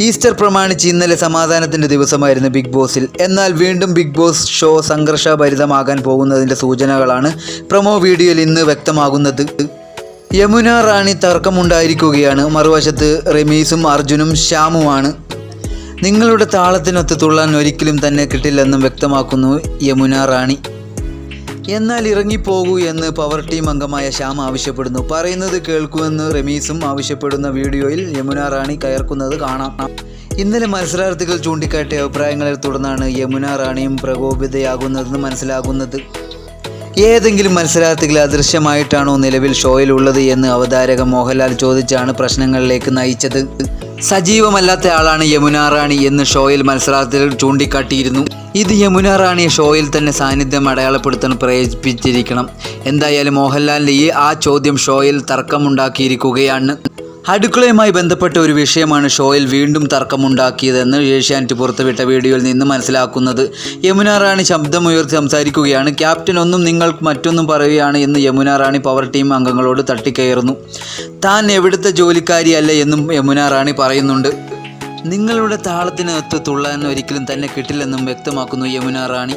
Easter പ്രമാണിച്ച് ഇന്നലെ സമാധാനത്തിന്റെ ദിവസമായിരുന്നു ബിഗ് ബോസിൽ. എന്നാൽ വീണ്ടും ബിഗ് ബോസ് ഷോ സംഘർഷഭരിതമാകാൻ പോകുന്നതിന്റെ സൂചനകളാണ് പ്രൊമോ വീഡിയോയിൽ ഇന്ന് വ്യക്തമാകുന്നത്. യമുന റാണി തർക്കമുണ്ടായിരിക്കുകയാണ്. മറുവശത്ത് റമീസും അർജുനും ശ്യാമുമാണ്. നിങ്ങളുടെ താളത്തിനൊത്ത് തുള്ളാൻ ഒരിക്കലും തന്നെ കിട്ടില്ലെന്നും വ്യക്തമാക്കുന്നു യമുന റാണി. എന്നാൽ ഇറങ്ങിപ്പോകൂ എന്ന് പവർ ടീം അംഗമായ ശ്യാം ആവശ്യപ്പെടുന്നു. പറയുന്നത് കേൾക്കുമെന്ന് റമീസും ആവശ്യപ്പെടുന്ന വീഡിയോയിൽ യമുന റാണി കയർക്കുന്നത് കാണാം. ഇന്നലെ മത്സരാർത്ഥികൾ ചൂണ്ടിക്കാട്ടിയ അഭിപ്രായങ്ങളെ തുടർന്നാണ് യമുന റാണിയും പ്രകോപിതയാകുന്നതെന്ന് മനസ്സിലാകുന്നത്. ഏതെങ്കിലും മത്സരാർത്ഥികൾ അദൃശ്യമായിട്ടാണോ നിലവിൽ ഷോയിൽ ഉള്ളത് എന്ന് അവതാരക മോഹൻലാൽ ചോദിച്ചാണ് പ്രശ്നങ്ങളിലേക്ക് നയിച്ചത്. സജീവമല്ലാത്ത ആളാണ് യമുന റാണി എന്ന് ഷോയിൽ മത്സരാർത്ഥികൾ ചൂണ്ടിക്കാട്ടിയിരുന്നു. ഇത് യമുന റാണിയെ ഷോയിൽ തന്നെ സാന്നിധ്യം അടയാളപ്പെടുത്താൻ പ്രേരിപ്പിച്ചിരിക്കണം. എന്തായാലും മോഹൻലാലിന്റെ ഈ ആ ചോദ്യം ഷോയിൽ തർക്കമുണ്ടാക്കിയിരിക്കുകയാണ്. അടുക്കളയുമായി ബന്ധപ്പെട്ട ഒരു വിഷയമാണ് ഷോയിൽ വീണ്ടും തർക്കമുണ്ടാക്കിയതെന്ന് ഏഷ്യാനെറ്റ് പുറത്തുവിട്ട വീഡിയോയിൽ നിന്ന് മനസ്സിലാക്കുന്നത്. യമുന റാണി ശബ്ദമുയർത്തി സംസാരിക്കുകയാണ്. ക്യാപ്റ്റൻ ഒന്നും നിങ്ങൾ മറ്റൊന്നും പറയുകയാണ് എന്ന് യമുന റാണി പവർ ടീം അംഗങ്ങളോട് തട്ടിക്കയറുന്നു. താൻ എവിടുത്തെ ജോലിക്കാരിയല്ല എന്നും യമുന റാണി പറയുന്നുണ്ട്. നിങ്ങളുടെ താളത്തിനൊത്ത് തുള്ളാൻ ഒരിക്കലും തന്നെ കിട്ടില്ലെന്നും വ്യക്തമാക്കുന്നു യമുന റാണി.